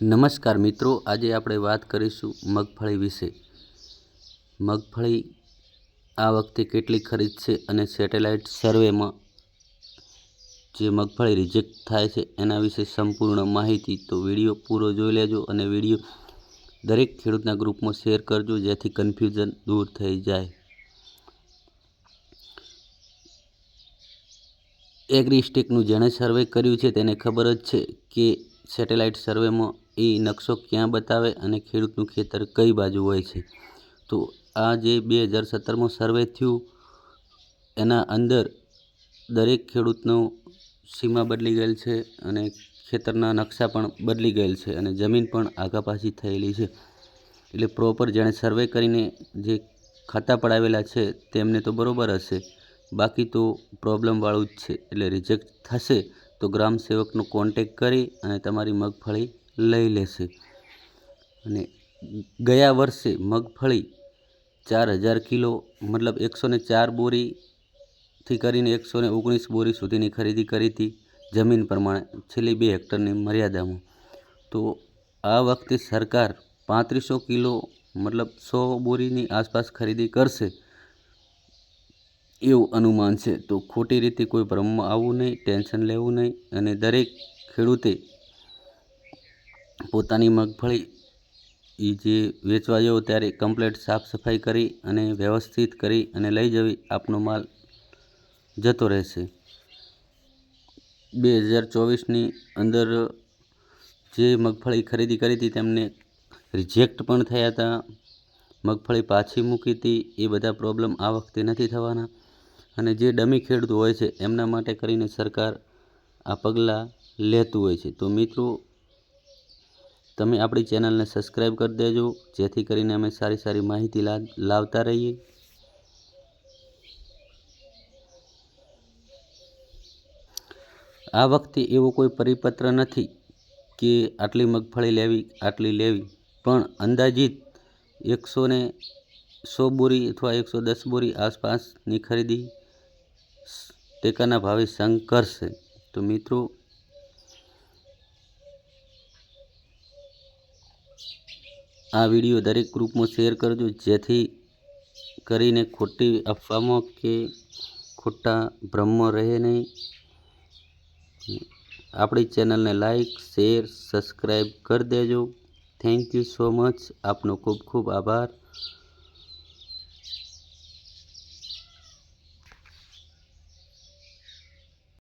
નમસ્કાર મિત્રો, આજે આપણે વાત કરીશું મગફળી વિશે. મગફળી આ વખતે કેટલી ખરીદ છે અને સેટેલાઇટ સર્વેમાં જે મગફળી રિજેક્ટ થાય છે એના વિશે સંપૂર્ણ માહિતી તો વીડિયો પૂરો જોઈ લેજો અને વીડિયો દરેક ખેડૂતના ગ્રુપમાં શેર કરજો જેથી કન્ફ્યુઝન દૂર થઈ જાય. એગ્રીસ્ટેકનું જેણે સર્વે કર્યું છે તેને ખબર જ છે કે સેટેલાઇટ સર્વેમાં એ નકશો ક્યાં બતાવે અને ખેડૂતનું ખેતર કઈ બાજુ હોય છે? તો આ જે બે હજાર સત્તરમાં સર્વે થયું, એના અંદર દરેક ખેડૂતનું સીમા બદલી ગયેલ છે અને ખેતરના નકશા પણ બદલી ગયેલ છે અને જમીન પણ આગાપાછી થયેલી છે. એટલે પ્રોપર જેણે સર્વે કરીને જે ખાતા પડાવેલા છે તેમને તો બરાબર હશે. બાકી તો પ્રોબ્લેમવાળું જ છે. એટલે રિજેક્ટ થશે તો ગ્રામ સેવકનો કોન્ટેક કરી અને તમારી મગફળી લઈ લેશે. અને ગયા વર્ષે મગફળી ચાર હજાર કિલો, મતલબ એકસો ને ચાર બોરીથી કરીને એકસો ને ઓગણીસ બોરી સુધીની ખરીદી કરી હતી જમીન પ્રમાણે છેલ્લી બે હેક્ટરની મર્યાદામાં. તો આ વખતે સરકાર પાંત્રીસો કિલો, મતલબ સો બોરીની આસપાસ ખરીદી કરશે એવું અનુમાન છે. તો ખોટી રીતે કોઈ ભ્રમમાં આવવું નહીં, ટેન્શન લેવું નહીં અને દરેક ખેડૂતે પોતાની મગફળી એ જે વેચવા જાવ ત્યારે કમ્પ્લેટ સાફ સફાઈ કરી અને વ્યવસ્થિત કરી અને લઈ જવી, આપનો માલ જતો રહેશે. બે હજાર ચોવીસની અંદર જે મગફળી ખરીદી કરી હતી, તેમને રિજેક્ટ પણ થયા હતા. મગફળી પાછી મૂકી હતી, એ બધા પ્રોબ્લેમ આ વખતે નથી થવાના. અને જે ડમી ખેડૂત હોય છે, એમના માટે કરીને સરકાર આ પગલાં લેતું હોય છે. તો મિત્રો તમે આપણી ચેનલને સબસ્ક્રાઈબ કરી દેજો, જેથી કરીને અમે સારી સારી માહિતી લાવતા રહીએ. આ વખતે એવો કોઈ પરિપત્ર નથી કે આટલી મગફળી લેવી, આટલી લેવી. પણ અંદાજિત એકસો ને સો બોરી અથવા એકસો દસ બોરી આસપાસની ખરીદી ટેકાના ભાવે સંઘ કરશે તો મિત્રો આ વીડિયો દરેક ગ્રુપમાં શેર કરજો, જેથી કરીને ખોટી અફવામાં કે ખોટા ભ્રમમાં રહે નહીં. આપણી ચેનલને લાઈક, શેર સબસ્ક્રાઈબ કરી દેજો. Thank you so much. આપનો ખૂબ ખૂબ આભાર.